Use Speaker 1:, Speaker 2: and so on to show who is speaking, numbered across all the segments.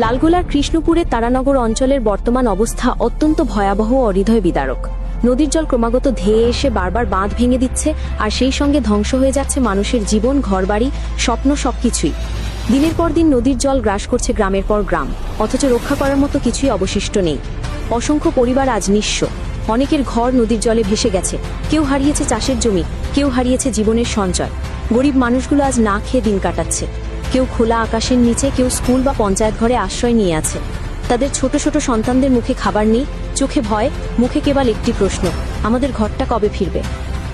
Speaker 1: লালগোলার কৃষ্ণপুরের তারানগর অঞ্চলের বর্তমান অবস্থা অত্যন্ত ভয়াবহ ও হৃদয় বিদারক। নদীর জল ক্রমাগত ধেয়ে এসে বারবার বাঁধ ভেঙে দিচ্ছে আর সেই সঙ্গে ধ্বংস হয়ে যাচ্ছে মানুষের জীবন, ঘরবাড়ি, স্বপ্ন সবকিছুই। দিনের পর দিন নদীর জল গ্রাস করছে গ্রামের পর গ্রাম, অথচ রক্ষা করার মতো কিছুই অবশিষ্ট নেই। অসংখ্য পরিবার আজ নিঃস্ব। অনেকের ঘর নদীর জলে ভেসে গেছে। কেউ হারিয়েছে চাষের জমি, কেউ হারিয়েছে জীবনের সঞ্চয়। গরিব মানুষগুলো আজ না খেয়ে দিন কাটাচ্ছে। কেউ খোলা আকাশের নিচে, কেউ স্কুল বা পঞ্চায়েত ঘরে আশ্রয় নিয়ে আছে। তাদের ছোট ছোট সন্তানদের মুখে খাবার নেই, চোখে ভয়, মুখে কেবল একটি প্রশ্ন, আমাদের ঘরটা কবে ফিরবে?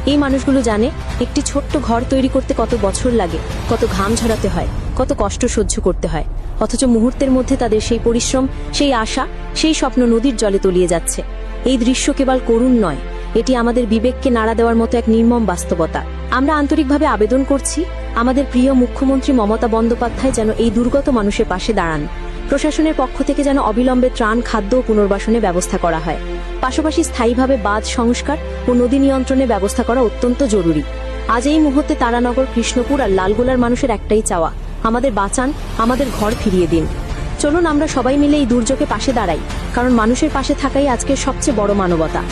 Speaker 1: এই মানুষগুলো জানে, একটি ছোট্ট ঘর তৈরি করতে কত বছর লাগে, কত ঘাম ঝরাতে হয়, কত কষ্ট সহ্য করতে হয়। অথচ মুহূর্তের মধ্যে তাদের সেই পরিশ্রম, সেই আশা, সেই স্বপ্ন নদীর জলে তলিয়ে যাচ্ছে। এই দৃশ্য কেবল করুণ নয়, এটি আমাদের বিবেককে নাড়া দেওয়ার মতো এক নির্মম বাস্তবতা। আমরা আন্তরিকভাবে আবেদন করছি আমাদের প্রিয় মুখ্যমন্ত্রী মমতা বন্দ্যোপাধ্যায় যেন এই দুর্গত মানুষের পাশে দাঁড়ান। প্রশাসনের পক্ষ থেকে যেন অবিলম্বে ত্রাণ, খাদ্য ও পুনর্বাসনের ব্যবস্থা করা হয়। পাশাপাশি স্থায়ীভাবে বাঁধ সংস্কার ও নদী নিয়ন্ত্রণের ব্যবস্থা করা অত্যন্ত জরুরি। আজ এই মুহূর্তে তারানগর, কৃষ্ণপুর আর লালগোলার মানুষের একটাই চাওয়া, আমাদের বাঁচান, আমাদের ঘর ফিরিয়ে দিন। চলুন আমরা সবাই মিলে এই দুর্যোগে পাশে দাঁড়াই, কারণ মানুষের পাশে থাকাই আজকের সবচেয়ে বড় মানবতা।